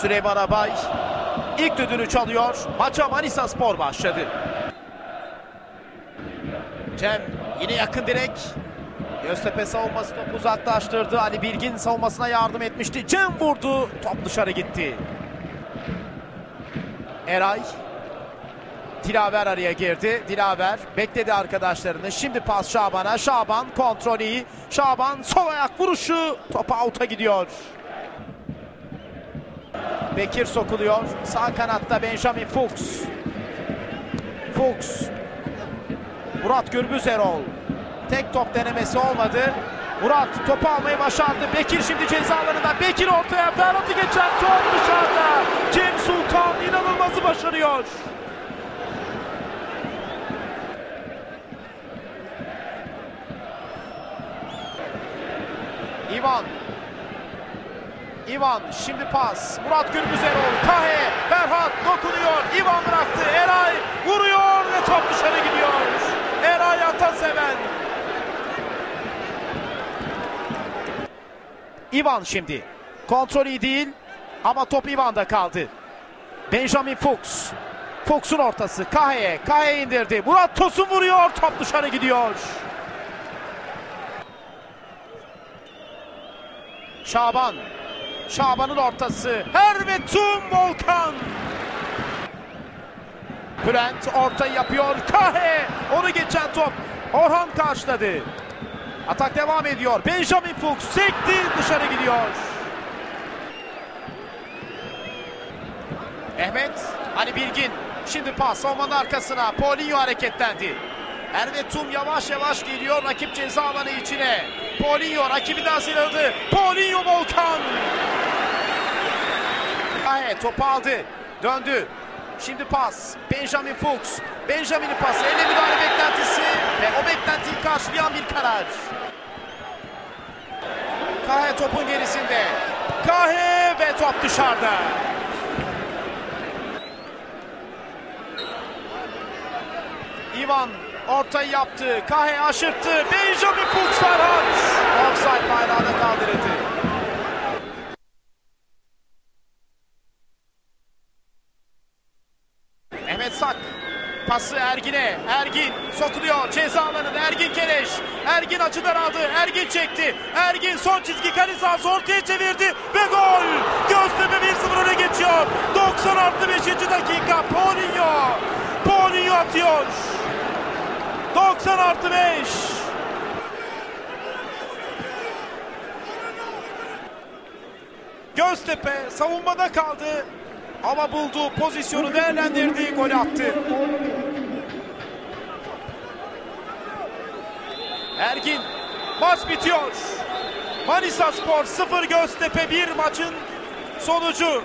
Süleyman Abay ilk düdüğünü çalıyor. Maça Manisa Spor başladı. Cem yine yakın direk. Göztepe savunması topu uzaklaştırdı. Ali Bilgin savunmasına yardım etmişti. Cem vurdu. Top dışarı gitti. Eray. Dilaver araya girdi. Dilaver bekledi arkadaşlarını. Şimdi pas Şaban'a. Şaban kontrol iyi. Şaban sol ayak vuruşu. Top out'a gidiyor. Bekir sokuluyor. Sağ kanatta Benjamin Fuchs. Fuchs. Murat Gürbüz Erol. Tek top denemesi olmadı. Murat topu almayı başardı. Bekir şimdi ceza alanında. Bekir ortaya. Ferhat'ı geçen top dışarıda. Cem Sultan inanılmazı başarıyor. İvan. İvan şimdi pas. Murat Gürbüz Erol. Kahe. Ferhat dokunuyor. İvan bıraktı. Eray vuruyor ve top dışarı gidiyor. Eray Ataseven. İvan şimdi. Kontrol iyi değil ama top İvan'da kaldı. Benjamin Fuchs. Fuchs'un ortası. Kahe'ye. Kahe indirdi. Murat Tosun vuruyor. Top dışarı gidiyor. Şaban. Şaban'ın ortası. Hervetum Volkan. Bülent ortayı yapıyor. Kahe. Onu geçen top. Orhan karşıladı. Atak devam ediyor. Benjamin Fuchs sekti dışarı gidiyor. Mehmet Ali Bilgin. Şimdi pas savunmanın arkasına. Paulinho hareketlendi. Ervetum yavaş yavaş geliyor rakip ceza alanı içine. Paulinho rakibinden sıyrıldı. Paulinho Volkan. Kahe topu aldı. Döndü. Şimdi pas. Benjamin Fuchs. Benjamin'in pası. Elle müdahale beklentisi. Ve o beklentiyi karşılayan bir karar. Kahe topun gerisinde. Kahe ve top dışarıda. Ivan ortayı yaptı. Kahe aşırttı. Benjamin Fuchs Ferhat. Offside bayrağına kaldırıldı. Sak. Pası Ergin'e. Ergin sokuluyor. Ceza alanında Ergin Kereş. Ergin açıdan aldı. Ergin çekti. Ergin son çizgi kale sahası ortaya çevirdi. Ve gol. Göztepe 1-0 öne geçiyor. 90 artı 5. dakika. Paulinho. Paulinho atıyor. 90 artı 5. Göztepe savunmada kaldı. Ama bulduğu pozisyonu değerlendirdiği gol attı. Ergin maç bitiyor. Manisa Spor 0 Göztepe 1 maçın sonucu.